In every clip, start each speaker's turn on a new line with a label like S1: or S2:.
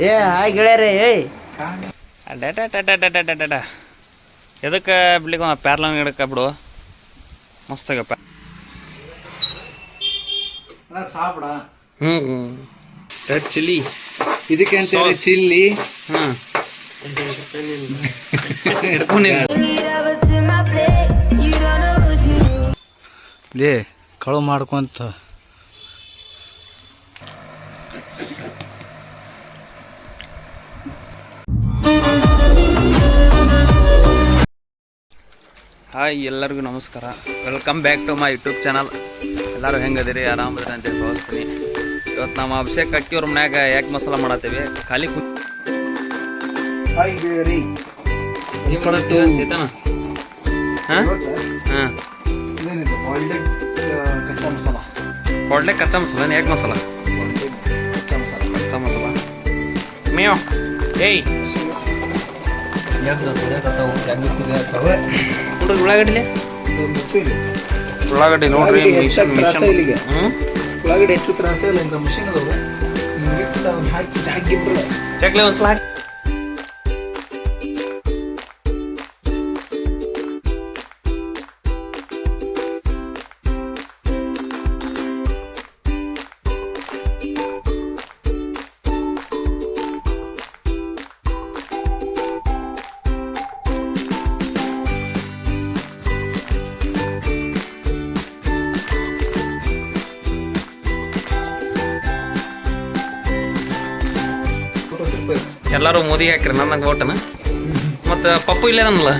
S1: ಏ ಹಾಯ್ ಗೆಳೆಯರೇ ಏಯ್
S2: ಅಡ್ಡ ಎದಕ್ಕೆ ಬಿಡ್ಲಿಕ್ಕೆ ಪ್ಯಾರ್ಲಂಗ್ ಗಿಡಕ್ಕೆ ಬಿಡು. ಮಸ್ತಾಗಪ್ಪ
S3: ಸಾಬಿಡ
S2: ಹ್ಞೂ ಹ್ಞೂ ರೆಡ್ ಚಿಲ್ಲಿ.
S3: ಇದಕ್ಕೆ ಅಂತೇಳಿ ಚಿಲ್ಲಿ.
S2: ಹ್ಞೂ ಹಿಡ್ಕೊಂಡು
S3: ಲೇ ಕಳು ಮಾಡ್ಕೊಂತ.
S2: ಹಾಯ್ ಎಲ್ಲರಿಗೂ ನಮಸ್ಕಾರ. Welcome back to my YouTube channel ಎಲ್ಲರೂ ಹೆಂಗದಿರಿ? ಆರಾಮದಿರಿ ಅಂತೇಳಿ ಭಾವಿಸ್ತೀನಿ. ಇವತ್ತು ನಮ್ಮ ಅಭಿಷೇಕ್ ಅಕ್ಕಿಯವ್ರ ಮನ್ಯಾಗ ಯಾಕೆ ಮಸಾಲ ಮಾಡತ್ತೀವಿ? ಖಾಲಿ ಕುಂತ್ ಚೇತನ? ಹಾಂ? ಹಾಂ. ಕೊಡ್ಲೆ ಕಚ್ಚಾ ಮಸಾಲ. ಯಾಕೆ ಮಸಾಲ?
S3: ಕಚ್ಚಾ ಮಸಾಲ.
S2: ಮೇವ್. ಏಯ್.
S3: ಹೆಂಗೆ
S2: ನೋಡ್ರಿ ಉಳ್ಳಾಗಡ್ಡಿಲೆ? ಉಳ್ಳಾಗಡ್ಡಿ ನೋಡ್ರಿ
S3: ಉಳ್ಳಾಗಡ್ಡಿ
S2: ಮಿಷನ್ ಮಿಷನ್
S3: ಒಳಗಡೆ ಹೆಚ್ಚು ತ್ರಾಸ ಇಲ್ಲ ಇಂಥ ಮಷೀನ್ ಅದಾವೆ. ಹಾಕಿ
S2: ಚಕ್ಲಿ ಒಂದ್ಸಲ ಹಾಕಿ ಎಲ್ಲರೂ ಮೋದಿ ಹಾಕ್ರಿ ನಂದಂಗೆ ಓಟನ ಮತ್ತು ಪಪ್ಪು ಇಲ್ಲೇ ನನ್ನಲ್ಲ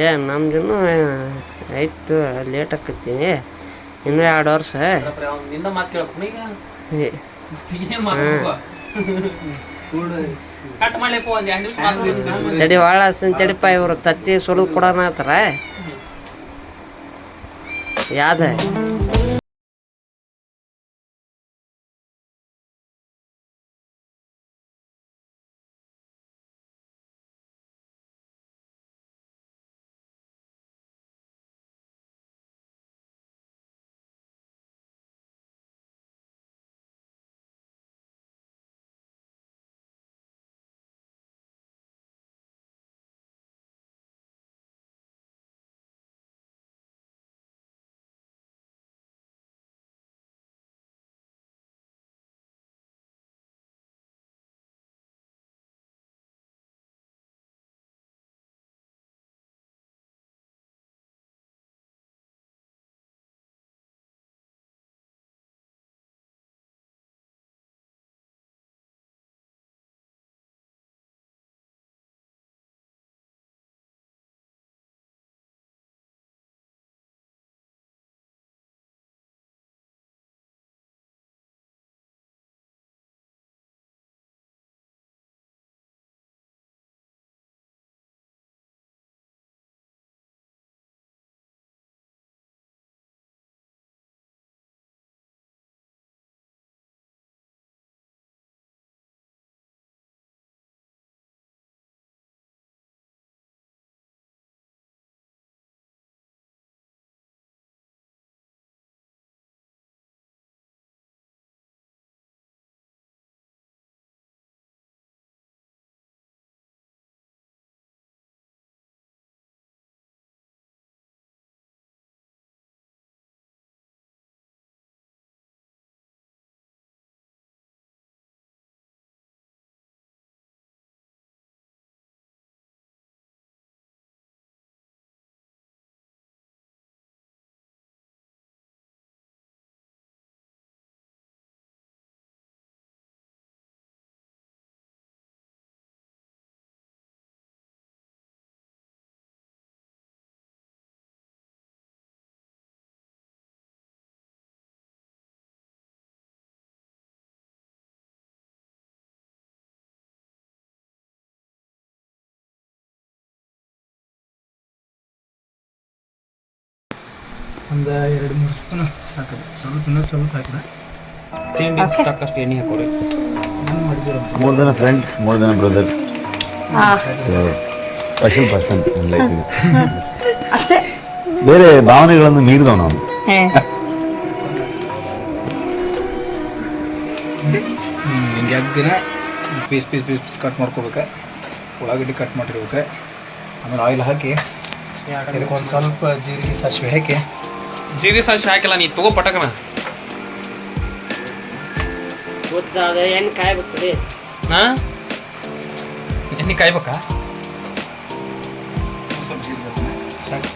S1: ಏ ನಮ್ದು ಆಯ್ತು ಲೇಟ್ ಆಕತಿ ಇನ್ನೂ ಎರಡು ವರ್ಷ. ತಡಿ ಭಾಳ ತಡಿಪ ಇವ್ರು ತತ್ತಿ ಸುಲಿದು ಕೊಡೋಣ ಆತರ ಯಾವ್ದ?
S3: ಒಂದು ಎರಡು ಮೂರು ಸ್ಪೂನ್ ಸಾಕದು. ಸ್ವಲ್ಪ ಇನ್ನೂ ಸ್ವಲ್ಪ ಹಾಕಿದೆ
S2: ತಿಂಡಿ ಸಾಕಷ್ಟು ಎಣ್ಣೆ ಹಾಕೋರಿ
S3: ಏನು ಮಾಡಿದ್ದೀರ
S4: friend more a brother special person
S5: ಅಷ್ಟೇ.
S4: ಬೇರೆ ಭಾವನೆಗಳನ್ನು ಮೀರಿದವ ನಾವು
S3: ಹಿಂಗೆ ಅಗ್ಗಿನ piece piece piece piece cut ಮಾಡ್ಕೋಬೇಕು. ಉಳ್ಳಾಗಡ್ಡಿ ಕಟ್ ಮಾಡಿರ್ಬೇಕು. ಆಮೇಲೆ ಆಯಿಲ್ ಹಾಕಿ ಇದಕ್ಕೆ ಒಂದು ಸ್ವಲ್ಪ ಜೀರಿಗೆ ಸಾಸಿವೆ ಹಾಕಿ
S2: ಜೀರಿಗೆ ಸಾಸಿವೆ ಹಾಕಿಲ್ಲ ನೀ ತಗೋ ಪಟಕನ.
S1: ಗೊತ್ತಾದ ಎಣ್ಣೆ ಕಾಯ್ಬೇಕು ರೀ
S2: ಹಾ? ಎಣ್ಣೆ ಕಾಯ್ಬೇಕಾ?
S3: ಸ್ವಲ್ಪ ಜೀರಿಗೆ. ಸಾಕು.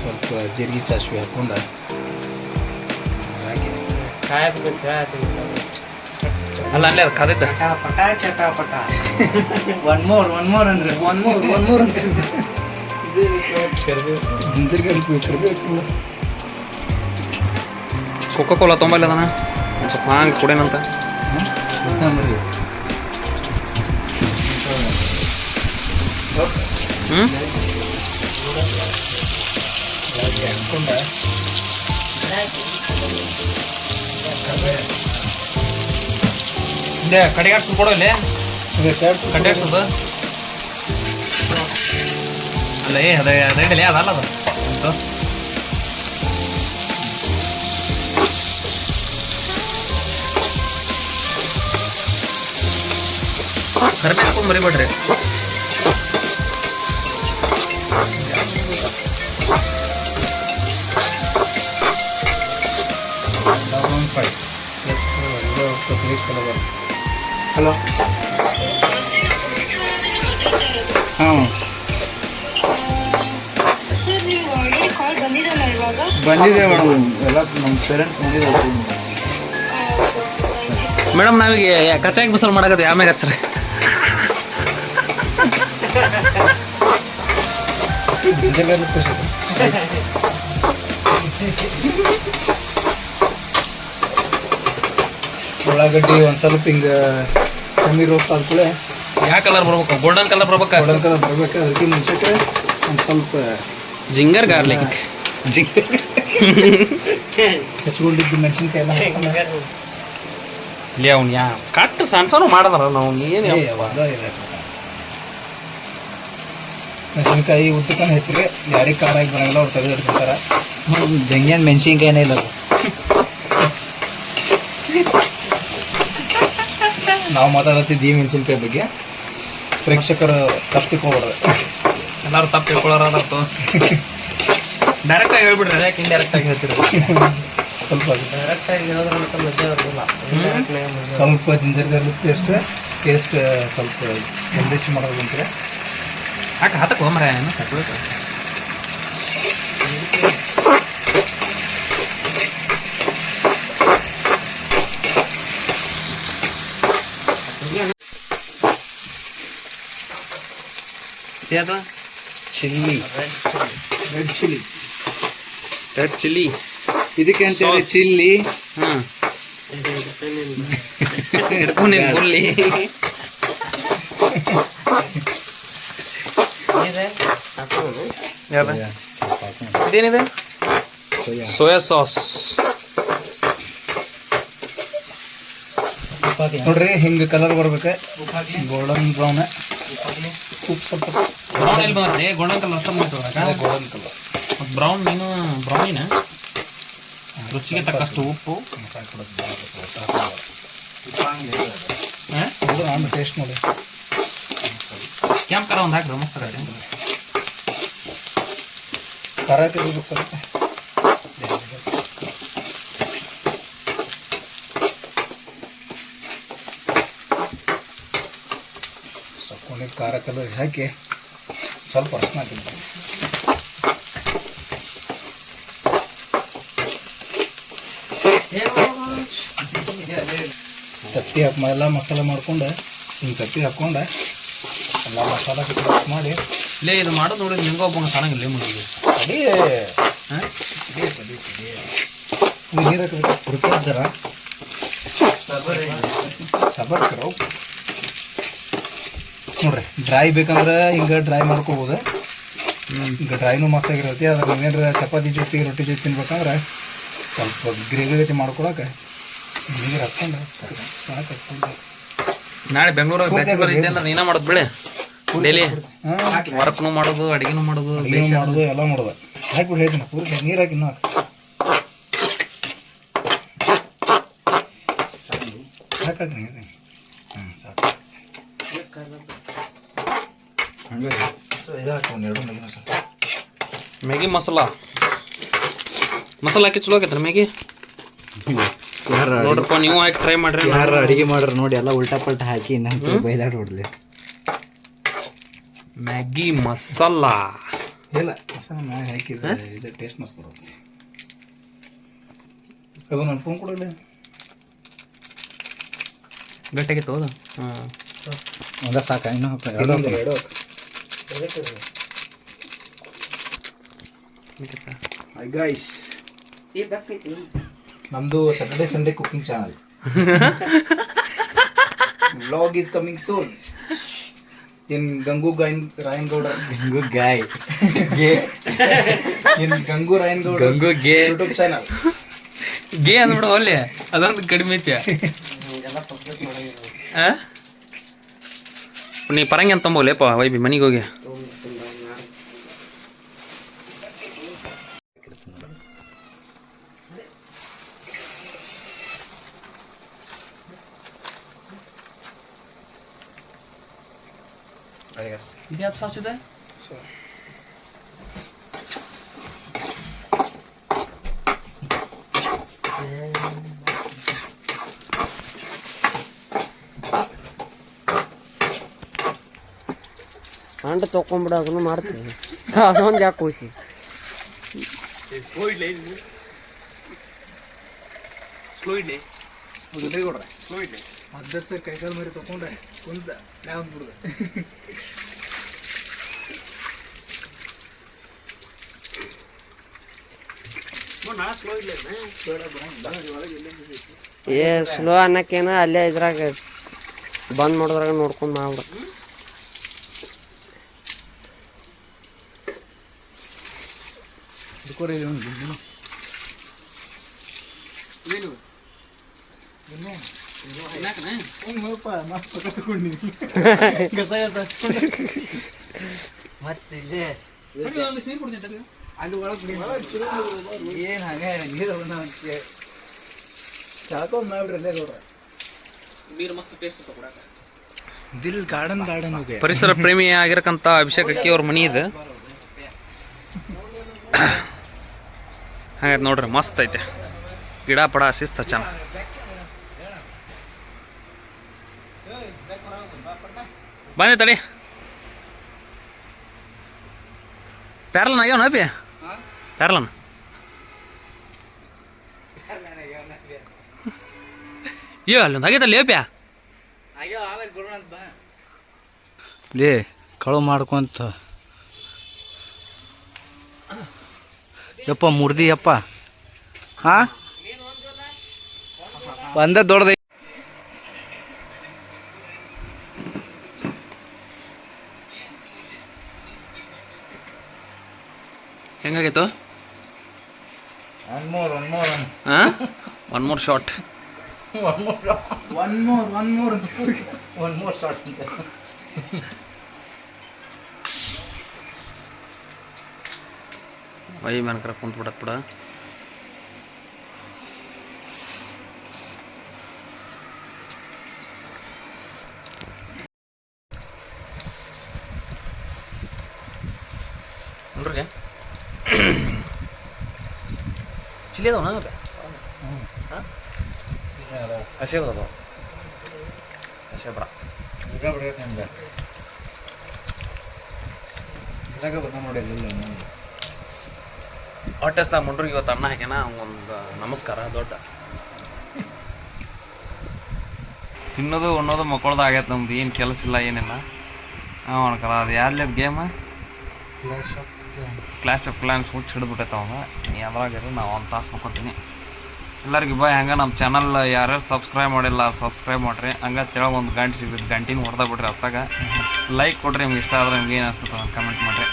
S3: ಸ್ವಲ್ಪ ಜೀರಿಗೆ ಸಾಸಿವೆ ಹಾಕೊಂಡ
S2: ಅಲ್ಲ ಅಲ್ಲೇ ಅದು ಕದೈತ.
S3: ಪಟ ಚಟ ಪಟ ಒನ್ ಮೋರ್ ಒನ್ ಮೋರ್ ಅಂದ್ರೆ ಒನ್ ಮೋರ್ ಒನ್ ಮೋರ್ ಅಂತ ಜಿಂಜರ್ಗೆ ಕರಿಬೇಕು
S2: ಕೊಕ್ಕೋ ಕೋಲಾ ತೊಂಬಲ್ಲ ಅದನ್ನ ಒಂದು ಸ್ವಲ್ಪ ಹಂಗೆ ಕುಡೇನಂತ. ಹ್ಞೂ ಕಡೆಗಾಡ್ಸು ಕೊಡು ಇಲ್ಲಿ. ಕಡೆಗಾಡ್ಸೋದು. ಅಲ್ಲ ಏ ಅದೇ ಅದೇ ಅದಲ್ಲ ಅದು. ಕರಿಬೇವು ಹಾಕೊಂಡು ಮರಿಬೇಡ್ರಿ
S3: ಹಲೋ. ಹಾಂ ಬಂದಿದೆ ಮೇಡಮ್. ಎಲ್ಲ ನಮ್ಮ ಪೇರೆಂಟ್ಸ್ ಬಂದಿದ್ದಾರೆ.
S2: ಮೇಡಮ್ ನಾವೀಗ ಕಚಾಗಿ ಬಸಲ್ ಮಾಡಕ್ಕೆ ಆಮೇಲೆ ಹಚ್ಚ್ರಿ
S3: ಉಳ್ಳಾಗಡ್ಡಿ ಒಂದು ಸ್ವಲ್ಪ ಹಿಂಗೆ ಕಮ್ಮಿ ರೋಸ್ಟ್ ಆದ್ಕೂಳೆ
S2: ಯಾವ ಕಲರ್ ಬರ್ಬೇಕು? ಗೋಲ್ಡನ್ ಕಲರ್ ಬರ್ಬೇಕು?
S3: ಗೋಲ್ಡನ್ ಕಲರ್ ಬರ್ಬೇಕು? ಅದಕ್ಕೆ ಮುಂಚೆಗೆ ಒಂದು ಸ್ವಲ್ಪ
S2: ಜಿಂಗರ್ ಗಾರ್ಲಿಕ್ ಜಿಂಗರ್
S3: ಹಚ್ಕೊಂಡಿದ್ದು ಮೆಣಸಿನ್ಕಾಯಿ ಎಲ್ಲ ಹಾಕೊಂಡು
S2: ಇಲ್ಲಿ ಅವ್ನು ಯಾ ಕಟ್ಟು ಸಣ್ಣ ಸಣ್ಣ ಮಾಡದಾರ ನಾವು ಏನು
S3: ಯಾವ. ಮೆಣಸಿನ್ಕಾಯಿ ಉದ್ದಕ್ಕನ ಹೆಚ್ಚಿಗೆ ಯಾರಿಗೆ ಖಾರ ಆಗಿ ಬರೋಂಗಿಲ್ಲ ಅವ್ರು ತೆಗೆದು ಇಡ್ತಿರ್ತಾರೆ ಬೆಂಗ್ಯಾನ್ ಮೆಣಸಿನ್ಕಾಯಿನೇ ಇಲ್ಲ ನಾವು ಮಾತಾಡತ್ತಿದ್ದೀವಿ ಮೆಣಸಿನ್ಕಾಯಿ ಬಗ್ಗೆ. ಪ್ರೇಕ್ಷಕರು ತಪ್ಪಿಕೋಬಾರ್ದು
S2: ಎಲ್ಲರೂ ತಪ್ಪು ಡೈರೆಕ್ಟಾಗಿ ಹೇಳ್ಬಿಡ್ರಿ ಯಾಕೆ ಇಂಡೈರೆಕ್ಟಾಗಿ ಹೇಳ್ತೀರಿ
S3: ಸ್ವಲ್ಪ
S1: ಡೈರೆಕ್ಟಾಗಿ ಹೇಳೋದ್ರಂತ ಮಜಾ
S3: ಸ್ವಲ್ಪ ಜಿಂಜರ್ ಗಾರ್ಲಿಕ್ ಪೇಸ್ಟ್ ಟೇಸ್ಟ್ ಸ್ವಲ್ಪ ಎಂರಿಚ್ ಮಾಡೋದಂತೆ
S2: ಯಾಕೆ ಹತ್ತಕ್ಕೆ ಹೋಮರ ಏನು ಸಪ್ರೇಟ್ ಯಾವ್ದು chilli
S3: red chilli
S2: red chilli
S3: ಇದಕ್ಕೆ ಅಂತೇಳಿ
S2: Sauce.
S3: ಚಿಲ್ಲಿ
S2: ಹಾಂ. ಹಿಡ್ಕೊಂಡು ಬುಲ್ಲಿ
S1: ಇದೆ ಹಾಕೋಣ
S2: ಯಾವ್ದು ಇದೇನಿದೆ ಸೋಯಾ ಸಾಸ್
S3: ನೋಡ್ರಿ ಹಿಂಗೆ ಕಲರ್ ಬರ್ಬೇಕು. ಗೋಲ್ಡನ್ ಬ್ರೌನ್ ಉಪ್ಪು ಸ್ವಲ್ಪ
S2: ಬ್ರೌನ್ ಎಲ್ಲಿ ಬಂದ್ರಿ ಗೋಲ್ಡನ್ ಕಲರ್ ಅಷ್ಟ ಮಾಡ್ತದಾಗ
S3: ಗೋಲ್ಡನ್ ಕಲರ್
S2: ಬ್ರೌನ್ ನೀನು ಬ್ರೌನಿನ ರುಚಿಗೆ ತಕ್ಕಷ್ಟು ಉಪ್ಪು.
S3: ಇದು ನಾನು ಟೇಸ್ಟ್ ನೋಡಿ.
S2: ಕೆಂಪು ಖಾರ ಒಂದು ಹಾಕ್ರಿ ಮಸ್ತ್ ಆಗತ್ತೆ
S3: ಖಾರ ಹಾಕಿರ್ಬೇಕು ಸ್ವಲ್ಪ ಸ್ವಲ್ಪ ಖಾರ ಕಲರ್ ಹಾಕಿ ಸ್ವಲ್ಪ ಅರ್ಶಿನ ಹಾಕಿದ್ದೆ ತತ್ತಿ ಹಾಕಿ ಎಲ್ಲ ಮಸಾಲೆ ಮಾಡ್ಕೊಂಡು, ಹಿಂಗೆ ತತ್ತಿ ಹಾಕ್ಕೊಂಡು, ಎಲ್ಲ ಮಸಾಲ ಮಿಕ್ಸ್ ಮಾಡಿ.
S2: ಇಲ್ಲೇ ಇದು ಮಾಡೋದು ನೋಡಿ ನಿಂಗೆ ಒಬ್ಬ ಕಾಣಂಗಿಲ್ಲ ಮುಂದೆ
S3: ಅಡಿ ನೀರು ಸಬರ್ ನೋಡ್ರಿ ಡ್ರೈ ಬೇಕಂದ್ರೆ ಹಿಂಗೆ ಡ್ರೈ ಮಾಡ್ಕೋಬೋದು. ಈಗ ಡ್ರೈನು ಮಸ್ತಾಗಿರುತ್ತೆ ಅದ್ರ ನೀವೇನಾರ ಚಪಾತಿ ಜೊತೆ ರೊಟ್ಟಿ ಜೊತೆ ತಿನ್ಬೇಕಂದ್ರೆ ಸ್ವಲ್ಪ ಗ್ರೇವಿ ಗತಿ ಮಾಡ್ಕೊಳಕ್ಕೆ ನೀರು ಹಾಕ್ಕೊಂಡು
S2: ನಾಳೆ ಬೆಂಗಳೂರಾಗ ನೀನ ಮಾಡೋದು ಬಿಡಿ. ಡೈಲಿ
S3: ಹಾಂ
S2: ವರ್ಕ್ನು ಮಾಡೋದು ಅಡಿಗೆನು ಮಾಡೋದು
S3: ಅಡುಗೆ ಮಾಡೋದು ಎಲ್ಲ ಮಾಡೋದು. ಹಾಕ್ಬಿಟ್ಟು ಹೇಳ್ತೀನಿ ಪೂರ್ತಿ ನೀರು ಹಾಕಿ ಇನ್ನೂ ಹಾಕಿ. ಸಾಕಾಗಿ ನೀರು ಹ್ಞೂ ಸಾಕು. ಹಂಗೆ ಸೊ ಇದು ಒಂದು ಎರಡು ಮಗಿನ ಸ್ವಲ್ಪ
S2: ಮ್ಯಾಗಿ ಮಸಾಲ. ಮಸಾಲ ಹಾಕಿ ಚಲೋ ಆಗೈತ್ರಿ ಮ್ಯಾಗಿ ನೋಡ್ರಪ್ಪ ನೀವು ಹಾಕಿ ಟ್ರೈ ಮಾಡ್ರಿ.
S5: ಯಾರು ಅಡಿಗೆ ಮಾಡ್ರಿ ನೋಡಿ ಎಲ್ಲ ಉಲ್ಟಾ ಪಲ್ಟಾ ಹಾಕಿ ನಂತರ ಬೈದಾಡ್ ಹೊಡ್ಲಿ
S2: ಮ್ಯಾಗಿ ಮಸಾಲ.
S3: ಇಲ್ಲ ಮಸಾಲ ನಾನು ಹಾಕಿದ್ರೆ ಇದು ಟೇಸ್ಟ್ ಮಸ್ತ್ ಬರುತ್ತೆ. ಅದು ನನ್ನ ಫೋನ್ ಕೊಡಲ್ಲ.
S2: ಗಟ್ಟಿಗೆ ಹೌದು ಹಾಂ.
S5: ಒಂದ ಸಾಕ ಇನ್ನೂ ಹಾಕ
S3: ಇನ್ನೊಂದು ಎರಡು ಹಾಯ್ ಗಾಯ್ಸ್ ನಮ್ದು Saturday Sunday cooking channel vlog is coming soon in Gangu ಗಾಯನ್ Rayan Gowda
S5: Gangu ಗಾಯ್.
S3: ಇನ್ ಗಂಗು ರಾಯನ್ ಗೌಡ
S5: ಗಂಗು ಗೆ.
S3: ಯೂಟ್ಯೂಬ್ ಚಾನಲ್
S2: ಗೇ ಅಂದ್ಬಿಡು ಒಲ್ಲೆ ಅದೊಂದು ಕಡಿಮೆ ಐತಿ. ಆ? ನೀ ಪರಂಗಿ ಅಂತ ತಂಬೋಲೇಪ ವೈಬಿ ಮನೆಗೆ ಹೋಗಿ. ಇದ್ಯಾವ್ದು ಸಾಸ್ So.
S1: ಅಂಡು ತೊಗೊಂಬಿಡು ಅದನ್ನು ಮಾಡ್ತೀವಿ ಅದೊಂದು ಯಾಕೆ ಖುಷಿ?
S2: ಸ್ಲೋ ಇಡ್ಲಿ
S3: ಸ್ಲೋ ಕೊಡ್ರೆ. ಅದ್ದರ್ಸ ಕೈಕಾಲು ಮರಿ ತಗೊಂಡ್ರೆ ಕುಂತ ಯಾವ ಬಿಡುದು
S1: ಏ ಸ್ಲೋ ಅನ್ನಕ್ಕೇನು ಅಲ್ಲೇ ಇದ್ರಾಗ ಬಂದ್ ಮಾಡಿದ್ರಾಗ ನೋಡ್ಕೊಂಡು ಮಾಡ್ಬಿಡು. ಮತ್ತೆ ಇಲ್ಲೇ
S3: ಅಲ್ಲಿ ಒಳಗೆ ಏನು ಹಂಗೆ ನೀರು ಚಾಕೊಂಡ್ ಮಾಡ್ಬಿಡ್ರಿ ಅಲ್ಲೇ ನೋಡ್ರಿ
S2: ನೀರು ಮಸ್ತ್ ಟೇಸ್ಟ್
S3: ದಿಲ್ ಗಾರ್ಡನ್ ಗಾರ್ಡನ್
S2: ಪರಿಸರ ಪ್ರೇಮಿ ಆಗಿರಕಂತ ಅಭಿಷೇಕ್ ಅಕ್ಕಿ ಅವ್ರ ಮನಿ ಇದು. ಹಾಗೆ ನೋಡ್ರಿ ಮಸ್ತ್ ಐತೆ. ಗಿಡ ಪಡ ಶಿಸ್ತ ಚೆನ್ನ ಬಂದೆ ತಡಿ. ಪ್ಯಾರಲನ್ ಆಗ್ಯಾವನ ಅಪ್ಪಿ? ಪ್ಯಾರಲನ್. ಅಯ್ಯೋ ಅಲ್ಲೊಂದು ಆಗೈತಲ್ಲ ಅಪ್ಪ್ಯಾ
S5: ಲೇ ಕಳು ಮಾಡ್ಕೊಂತ. ಯಪ್ಪ ಮುರ್ದಿ ಯಪ್ಪ. ಹಾ? ಬಂದ ದೊಡ್ಡದ
S2: ಹೆಂಗಾಗೈತು
S3: ಒನ್ ಮೋರ್ ಒನ್ ಮೋರ್
S2: ಹಾಂ one more short
S3: one more one more one more start
S2: Y ಮೆನಕರ ಕುಂತ್ ಬಿಡತ್ ಬಿಡ ನೋಡ್ರಿ ಚಿಲ್ಲಿ ಅದಾವ ನಂಗೆ ಹಸಿ ಅದಾವ ಹಸಿ ಬರ
S3: ಇದ್ರಾಗ ಬಂದ ನೋಡಿ
S2: ಮುಂಡ್ರಿಗೆ ಇವತ್ತು ಅನ್ನ ಹಾಕ್ಯಾನ ಒಂದು ನಮಸ್ಕಾರ ದೊಡ್ಡ ತಿನ್ನೋದು ಉಣ್ಣೋದು ಮಕ್ಕಳದು ಆಗೈತೆ ನಮ್ದು ಏನು ಕೆಲಸ ಇಲ್ಲ ಏನಿಲ್ಲ ಹಾಂ ಅನ್ಕಲ್ಲ ಅದು ಯಾರ್ಲೇದು ಗೇಮ್ ಕ್ಲಾಸ್ ಆಫ್ ಕ್ಲಾನ್ಸ್ ಹುಚ್ಚಿ ಹಿಡಿದ್ಬಿಟ್ಟೈತೆ ಅವಾಗ ನೀ ಅದ್ರಾಗಿರೋ ನಾವು ಒಂದು ತಾಸು ಮಾಡ್ಕೊತೀನಿ ಎಲ್ಲರಿಗೂ ಬಾಯ್ ಹಂಗೆ ನಮ್ಮ ಚಾನಲ್ ಯಾರ್ಯಾರು ಸಬ್ಸ್ಕ್ರೈಬ್ ಮಾಡಿಲ್ಲ ಸಬ್ಸ್ಕ್ರೈಬ್ ಮಾಡಿರಿ. ಹಂಗೆ ತೆಳಗೆ ಒಂದು ಗಂಟೆ ಸಿಗುತ್ತೆ ಗಂಟಿನ ಹೊಡೆದ ಬಿಡ್ರಿ ಅತ್ತಾಗ. ಲೈಕ್ ಕೊಡ್ರಿ ನಿಮ್ಗೆ ಇಷ್ಟ ಆದ್ರೆ ನಿಮ್ಗೆ ಏನು ಅನಿಸ್ತದೆ ಕಮೆಂಟ್ ಮಾಡಿರಿ.